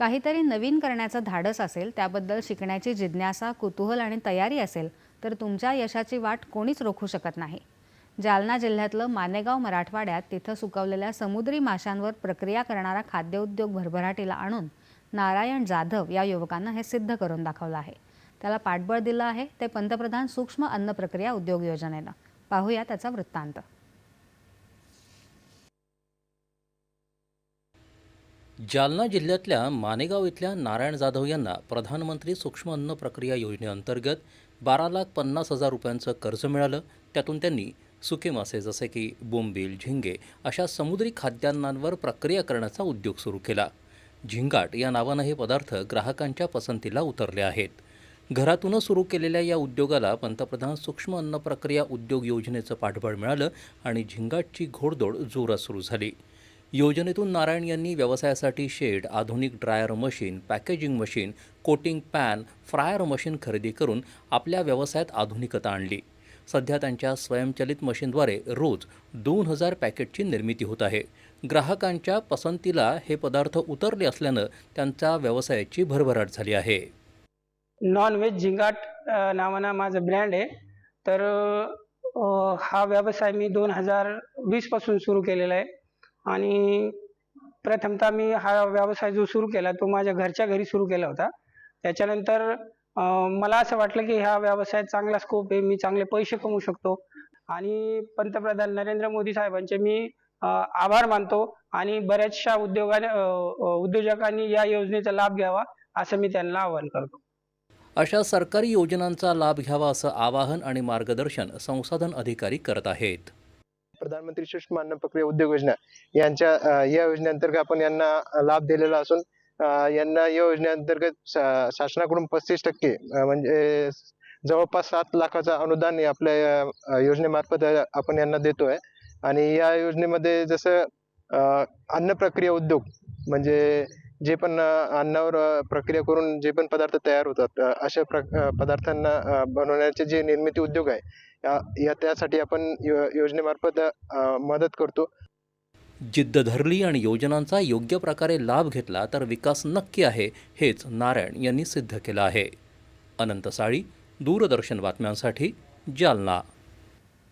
काहीतरी नवीन करण्याचं धाडस असेल त्याबद्दल शिकण्याची जिज्ञासा कुतूहल आणि तयारी असेल तर तुमच्या यशाची वाट कोणीच रोखू शकत नाही. जालना जिल्ह्यातलं मानेगाव मराठवाड्यात तिथं सुकवलेल्या समुद्री माशांवर प्रक्रिया करणारा खाद्यउद्योग भरभराटीला आणून नारायण जाधव या युवकांना हे सिद्ध करून दाखवलं आहे. त्याला पाठबळ दिलं आहे ते पंतप्रधान सूक्ष्म अन्न प्रक्रिया उद्योग योजनेनं. पाहूया त्याचा वृत्तांत. जालना जिल्ह्यातल्या मानेगाव इथल्या नारायण जाधव यांना प्रधानमंत्री सूक्ष्म अन्न प्रक्रिया योजनेअंतर्गत बारा लाख पन्नास हजार रुपयांचं कर्ज मिळालं. त्यातून त्यांनी सुके मासे जसे की बोंबील झिंगे अशा समुद्री खाद्यान्नांवर प्रक्रिया करण्याचा उद्योग सुरू केला. झिंगाट या नावानं हे पदार्थ ग्राहकांच्या पसंतीला उतरले आहेत. घरातूनच सुरू केलेल्या या उद्योगाला पंतप्रधान सूक्ष्म अन्न प्रक्रिया उद्योग योजनेचं पाठबळ मिळालं आणि झिंगाटची घोडदौड जोरात सुरू झाली. योजनेतून नारायण यांनी व्यवसायासाठी शेड आधुनिक dryer machine packaging machine coating pan fryer machine खरेदी करून आपल्या व्यवसायात आधुनिकता आणली. सध्या त्यांच्या स्वयंचलित मशीनद्वारे रोज दोन हजार पॅकेटची निर्मिती होत आहे. ग्राहकांच्या पसंतीला हे पदार्थ उतरले असल्यानं त्यांच्या व्यवसायाची भरभराट झाली आहे. नॉनव्हेज झिंगाट नावाना नावानं माझं ब्रँड आहे. तर हा व्यवसाय मी दोन हजार वीसपासून सुरू केलेला आहे. आणि प्रथमतः मी हा व्यवसाय जो सुरू केला तो माझ्या घरच्या घरी सुरू केला होता. त्याच्यानंतर मला असं वाटलं की ह्या व्यवसायात चांगला स्कोप आहे मी चांगले पैसे कमवू शकतो. आणि पंतप्रधान नरेंद्र मोदी साहेबांचे मी आभार मानतो आणि बऱ्याचशा उद्योगाने उद्योजकांनी या योजनेचा लाभ घ्यावा असं मी त्यांना आवाहन करतो. अशा सरकारी योजनांचा लाभ घ्यावा असं आवाहन आणि मार्गदर्शन संसाधन अधिकारी करत आहेत. प्रधानमंत्री सूक्ष्म अन्न प्रक्रिया उद्योग योजना यांच्या या योजनेअंतर्गत आपण यांना लाभ दिलेला असून यांना या योजनेअंतर्गत शासनाकडून पस्तीस टक्के म्हणजे जवळपास सात लाखाचा अनुदान आपल्या योजनेमार्फत आपण यांना देतोय. आणि या योजनेमध्ये जसं अन्न प्रक्रिया उद्योग म्हणजे जे पण अन्नावर प्रक्रिया करून जे पण पदार्थ तयार होतात अशा प्र पदार्थांना बनवण्याचे जे निर्मिती उद्योग आहे या या- त्यासाठी आपण यो- योजनेमार्फत मदत करतो. जिद्द धरली आणि योजनांचा योग्य प्रकारे लाभ घेतला तर विकास नक्की आहे हेच नारायण यांनी सिद्ध केलं आहे. अनंत साळी दूरदर्शन बातम्यांसाठी जालना.